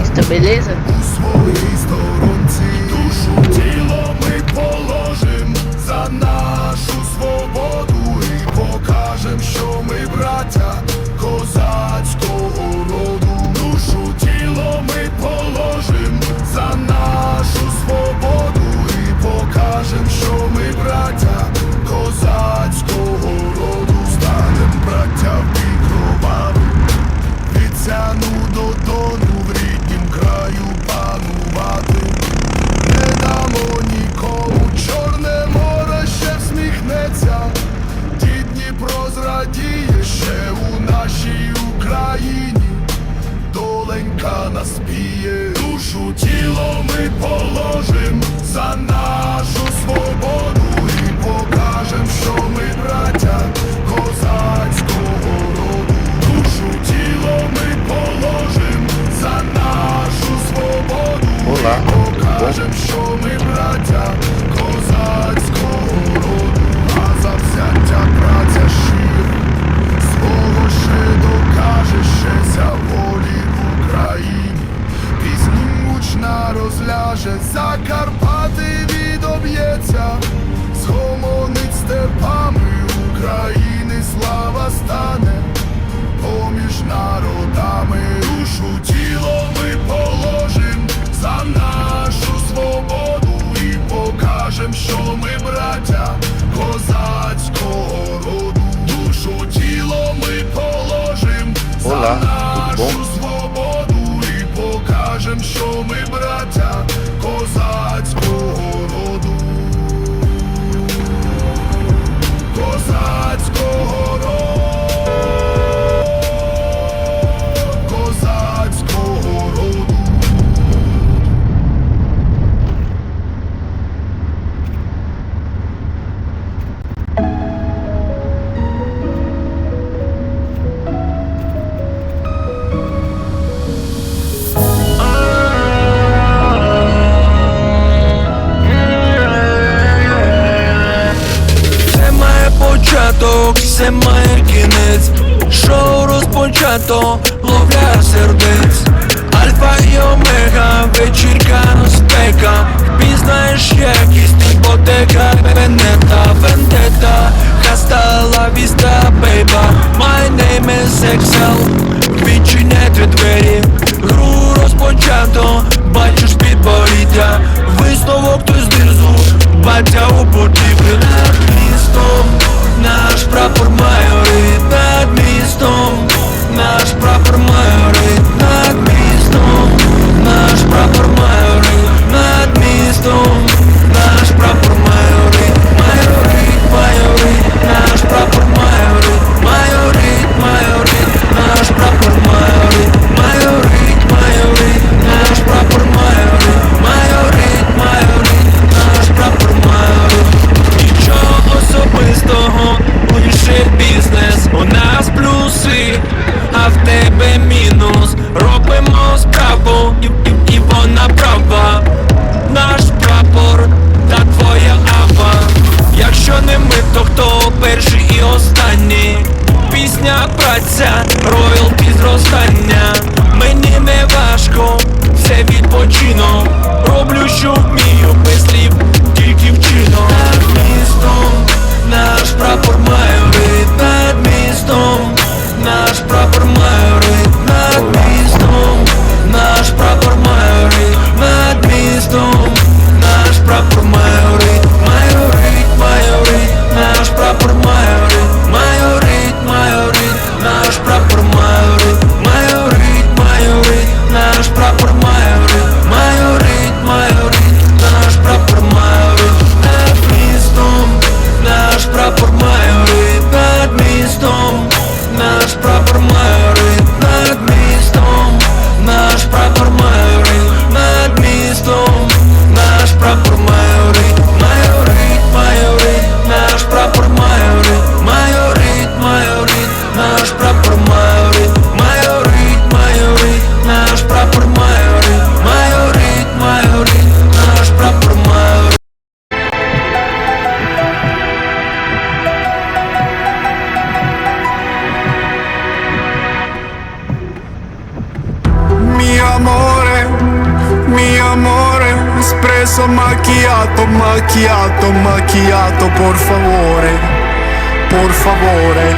місто, біліза. Своїй сторонці душу тіло ми положим за нашу свободу і покажем, що ми браття. це має кінець, шоу розпочато, ловля сердець, Альфа і омега, вечірка спека. Пізнаєш якість іпотека, венета, вендета, хаста лавіста, бейба, My name is Excel, відчиняйте двері, гру розпочато роблю, що вмію Macchiato, macchiato, por favore, por favore.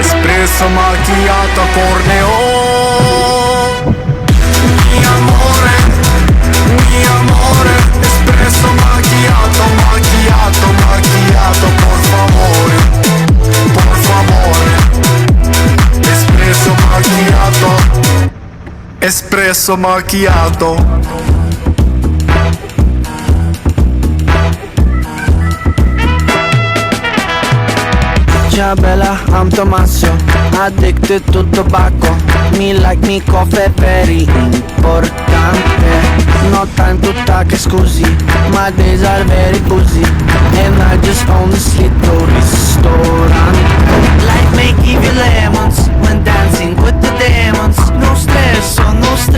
Espresso macchiato, corneo. Mi amore, mi amore. Espresso macchiato, macchiato, macchiato, por favore, por favore. Espresso macchiato, espresso macchiato. Ciao bella, I'm Tommaso Addicted to tobacco Me like me coffee very importante No time to talk scusi My days are very busy And I just own this little restaurant Life may give you lemons When dancing with the demons. No stresso, no stresso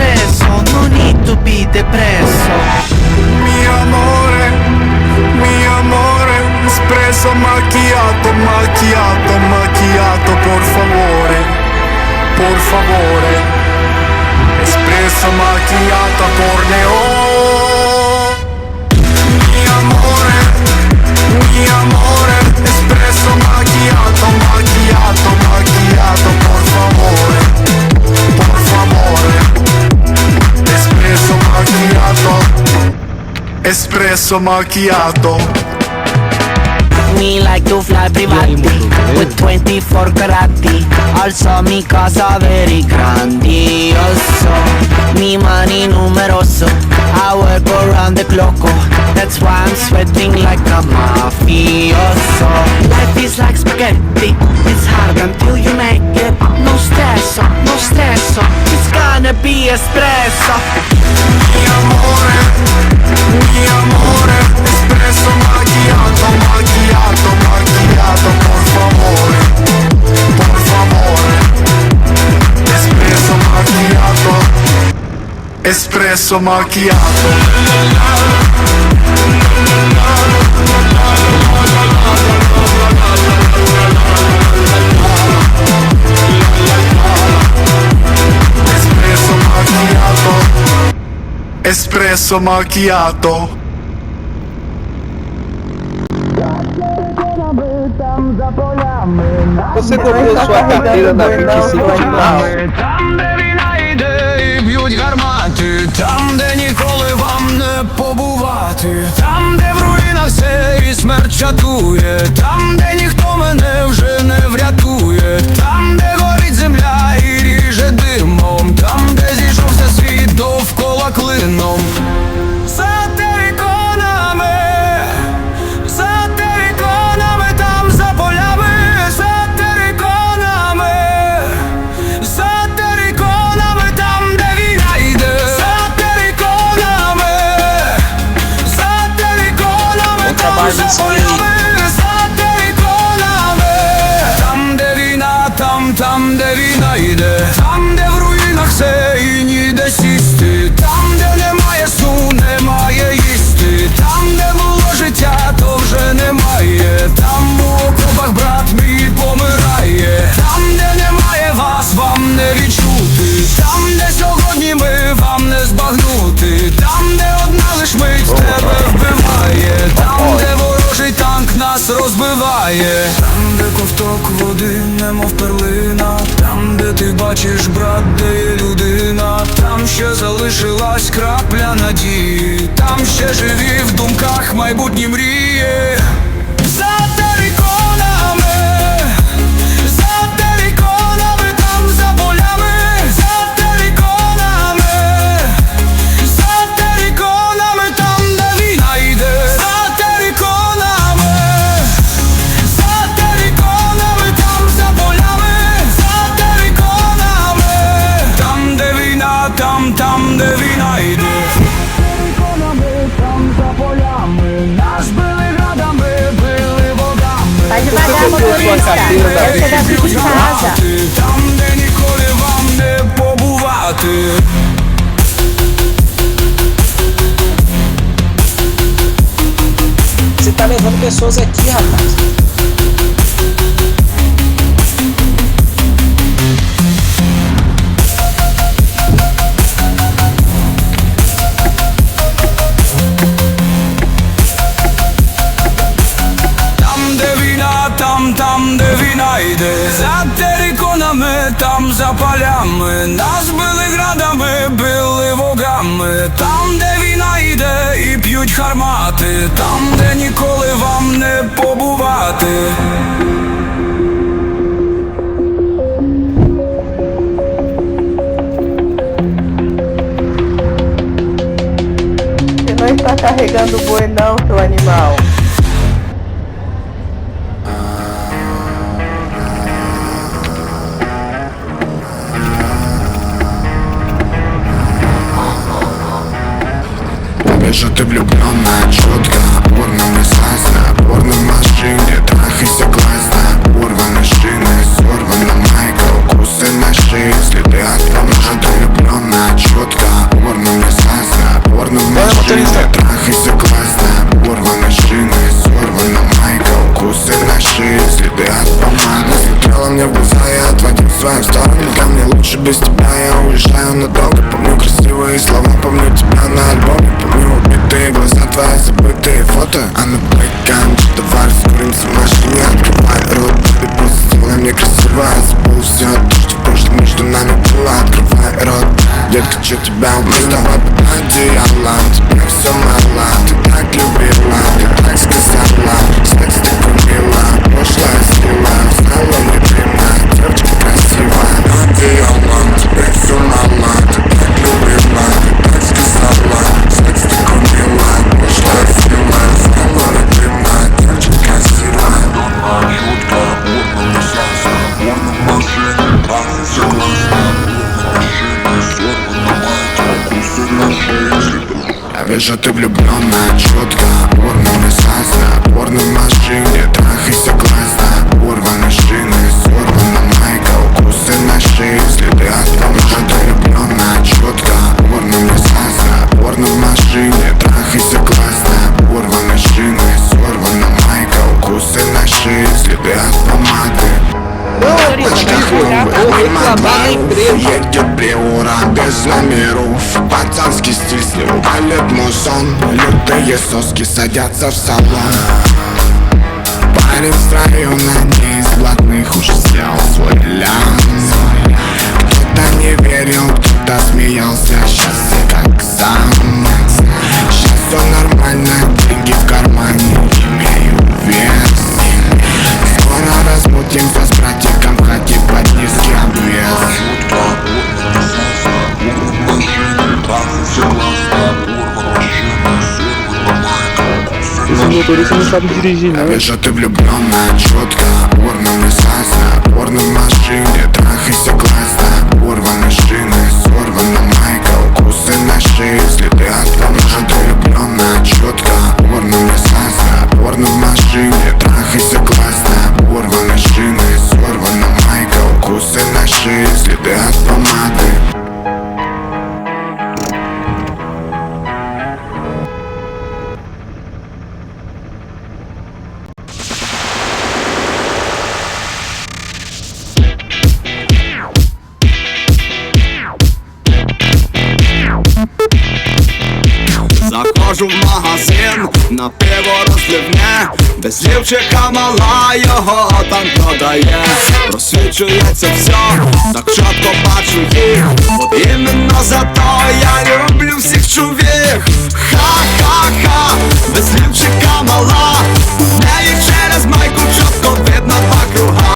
Espresso macchiato. Me like to fly privati With 24 carati Also mi casa very grandioso Mi mani numeroso I work around the clock That's why I'm sweating like a mafioso. Life is like spaghetti It's hard until you make it. No stress, no stress It's gonna be espresso Espresso macchiato Espresso macchiato Espresso macchiato Você comprou sua carteira da 25 de março? Там, де ніколи вам не побувати, там, де в руїнах все і смерть чатує, environments розбиває, там, де ковток води, немов перлина, там, де ти бачиш, брат, де є людина, там ще залишилась крапля надії, там ще живі в думках майбутні мрії. 가자 там, де війна йде, за териконами, там за полями, нас били градами, били вогами, там, де війна йде, і п'ють хармати, там, де ніколи вам не побувати. Não está carregando boi não, seu animal. Отводил свою сторону Ко мне лучше без тебя, я уезжаю надолго Помню красивые слова, помню тебя на альбоме Помню убитые глаза, твои забытые фото. А на байкам, что давай раскуримся в машине Открывай рот, ты просто сделай мне красиво. Я забыл все то, что в прошлом между нами было Открывай рот, детка, что тебя убить Давай под одеялом, Я вижу, ты влюбленная, четко Порно не слазно, порно в машине Трахайся классно, урваны шины Сорвана майка, укусы на шее Следы от помады Ты влюбленная, четко Порно не слазно, порно в машине Трахайся классно, урваны шины Сорвана майка, укусы на шее Следы от помады Едет приора без номеров Пацанский стиль с него палит мусон Лютые соски садятся в салон Парень с района не из блатных Уже сделал свой лям Кто-то не верил, кто-то смеялся Сейчас я как сам Сейчас все нормально, деньги в кармане Имею вес Скоро размутимся с укусы на Esse motorista não sabe dirigir, Я não. вижу, ты влюбленная, четко Порно не слазно, порно в машине Трахайся классно, урваны шины Сорвана майка, укусы на шее Следы от помады Ты влюбленная, четко Порно не слазно, порно в машине Трахайся классно, сливня, Без лівчика мала його там продає, просвічується все, так чітко бачу їх, От іменно зато я люблю всіх чувіх. Ха-ха-ха, без лівчика мала, в неї через майку чітко видно два круга.